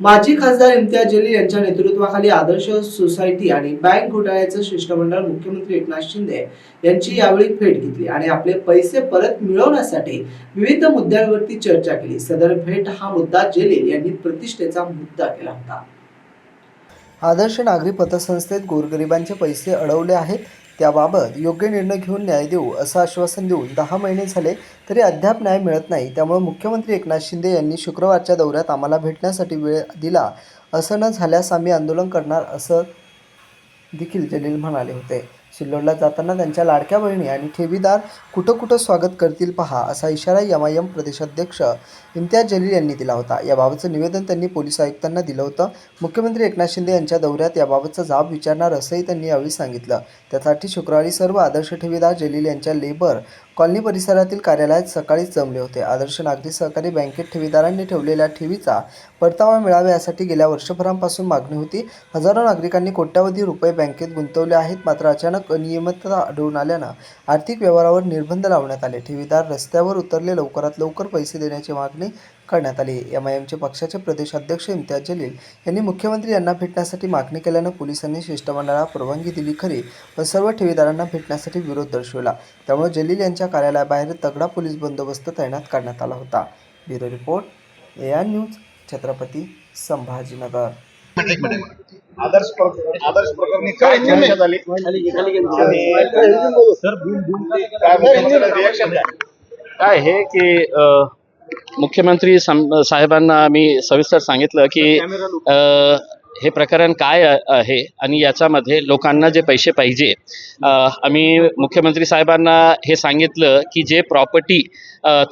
माजी खासदार इम्तियाज जलील यांच्या नेतृत्वाखाली आदर्श सोसायटी आणि बँक घोटाळ्याचं शिष्टमंडळ मुख्यमंत्री एकनाथ शिंदे यांची यावेळी भेट घेतली आणि आपले पैसे परत मिळवण्यासाठी विविध मुद्द्यांवरती चर्चा केली. सदर भेट हा मुद्दा जलील यांनी प्रतिष्ठेचा मुद्दा केला होता. आदर्श नागरी पतसंस्थेत गोरगरिबांचे पैसे अडवले आहेत. त्याबाबत योग्य निर्णय घेऊन न्याय देऊ असं आश्वासन देऊन दहा महिने झाले तरी अद्याप न्याय मिळत नाही. त्यामुळे मुख्यमंत्री एकनाथ शिंदे यांनी शुक्रवारच्या दौऱ्यात आम्हाला भेटण्यासाठी वेळ दिला असं न झाल्यास आम्ही आंदोलन करणार असं देखील जलील म्हणाले होते. सिल्लोडला जाताना त्यांच्या लाडक्या बहिणी आणि ठेवीदार कुठं कुठं स्वागत करतील पहा असा इशारा एम आय एम प्रदेशाध्यक्ष इम्तियाज जलील यांनी दिला होता. याबाबतचं निवेदन त्यांनी पोलीस आयुक्तांना दिलं होतं. मुख्यमंत्री एकनाथ शिंदे यांच्या दौऱ्यात याबाबतचा जाब विचारणार असंही त्यांनी यावेळी सांगितलं. त्यासाठी शुक्रवारी सर्व आदर्श ठेवीदार जलील यांच्या लेबर कॉलनी परिसरातील कार्यालयात सकाळीच जमले होते. आदर्श नागरी सहकारी बँकेत ठेवीदारांनी ठेवलेल्या ठेवीचा परतावा मिळावा यासाठी गेल्या वर्षभरांपासून मागणी होती. हजारो नागरिकांनी कोट्यावधी रुपये बँकेत गुंतवले आहेत मात्र अचानक अनियमितता आढळून आल्यानं आर्थिक व्यवहारावर निर्बंध लावण्यात आले. ठेवीदार रस्त्यावर उतरले लवकरात लवकर पैसे देण्याची मागणी करण्यात आली. एम आय एमचे पक्षाचे प्रदेशाध्यक्ष इम्तियाज जलील यांनी मुख्यमंत्री यांना भेटण्यासाठी मागणी केल्यानं पोलिसांनी शिष्टमंडळाला परवानगी दिली खरी पण सर्व ठेवीदारांना भेटण्यासाठी विरोध दर्शवला. त्यामुळे जलील यांच्या कार्यालयाबाहेर तगडा पोलीस बंदोबस्त तैनात करण्यात आला होता. Bureau report A R news Chhatrapati Sambhajinagar. Adarsh Adarsh प्रकरणी काय चर्चा झाली? काय हे आहे की मुख्यमंत्री साहेबांना आम्ही सविस्तर सांगितलं की हे प्रकरण काय आहे आणि याच्यामध्ये लोकांना जे पैसे पाहिजे आम्ही मुख्यमंत्री साहेबांना हे सांगितलं की जे प्रॉपर्टी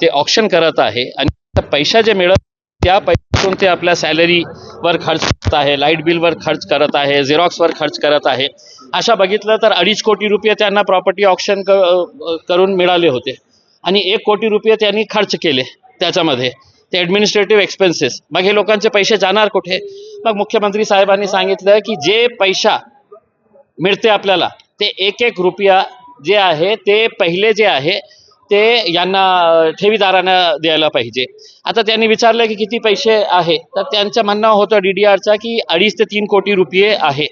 ते ऑप्शन करत आहे आणि पैसा जे मिळत त्या पैशातून ते आपल्या सॅलरीवर खर्च करत आहे लाइट बिलवर खर्च करत आहे झेरॉक्सवर खर्च करत आहे. अशा बघितलं तर अडीच कोटी रुपये त्यांना प्रॉपर्टी ऑप्शन करून मिळाले होते आणि एक कोटी रुपये त्यांनी खर्च केले. त्याच्यामध्ये. ते ॲडमिनिस्ट्रेटिव्ह एक्सपेन्सेस मग हे लोकांचे पैसे जाणार कुठे? मग मुख्यमंत्री साहेबांनी सांगितलं की जे पैसा मिळते आपल्याला ते एक एक रुपया जे आहे ते पहिले जे आहे ते यांना ठेवीदारांना द्यायला पाहिजे. आता त्यांनी विचारलं की किती पैसे आहे? तर त्यांचं म्हणणं होतं डी डी आरचा की अडीच ते तीन कोटी रुपये आहे.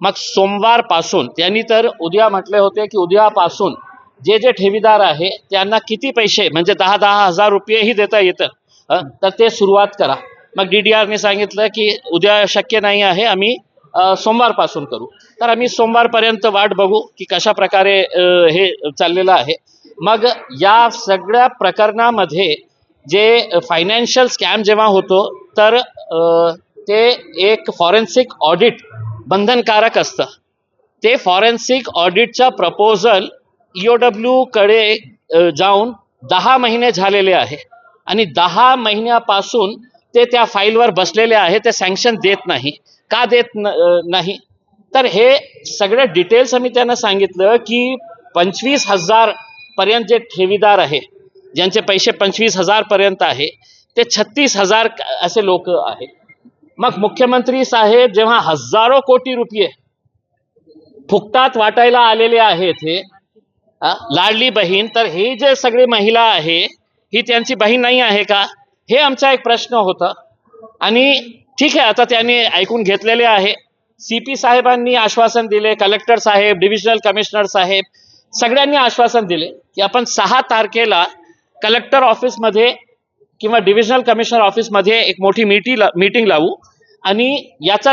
मग सोमवारपासून त्यांनी तर उद्या म्हटले होते की उद्यापासून जे जे ठेवीदार आहे त्यांना किती पैसे म्हणजे दहा दहा हजार रुपयेही देता येतं. तर ते सुरुवात करा. मग डी डी आरने सांगितलं की उद्या शक्य नाही आहे आम्ही सोमवारपासून करू. तर आम्ही सोमवारपर्यंत वाट बघू की कशा प्रकारे हे चाललेलं आहे. मग या सगळ्या प्रकरणामध्ये जे फायनान्शियल स्कॅम जेव्हा होतो तर ते एक फॉरेन्सिक ऑडिट बंधनकारक असतं. ते फॉरेन्सिक ऑडिटचा प्रपोजल ईओडब्ल्यू डब्ल्यूकडे जाऊन दहा महिने झालेले आहे. आणि दहा महिन्यापासून ते त्या फाईलवर बसलेले आहे ते सँक्शन देत नाही. का देत न नाही? तर हे सगळे डिटेल्स आम्ही त्यांना सांगितलं की पंचवीस हजार पर्यंत जे ठेवीदार आहे ज्यांचे पैसे पंचवीस हजार पर्यंत आहे ते छत्तीस हजार असे लोक आहे मग मुख्यमंत्री साहेब जेव्हा हजारो कोटी रुपये फुकटात वाटायला आलेले आहेत हे लाडली बहीण तर ही जे सगळी महिला आहे ही त्यांची बहीण नाही आहे का? हे आमचा एक प्रश्न होता. आणि ठीक आहे आता त्यांनी ऐकून घेतलेले आहे. सी पी साहेबांनी आश्वासन दिले कलेक्टर साहेब डिव्हिजनल कमिशनर साहेब सगळ्यांनी आश्वासन दिले की आपण सहा तारखेला कलेक्टर ऑफिसमध्ये किंवा डिव्हिजनल कमिशनर ऑफिसमध्ये एक मोठी मीटिंग मीटिंग लावू. आणि याचा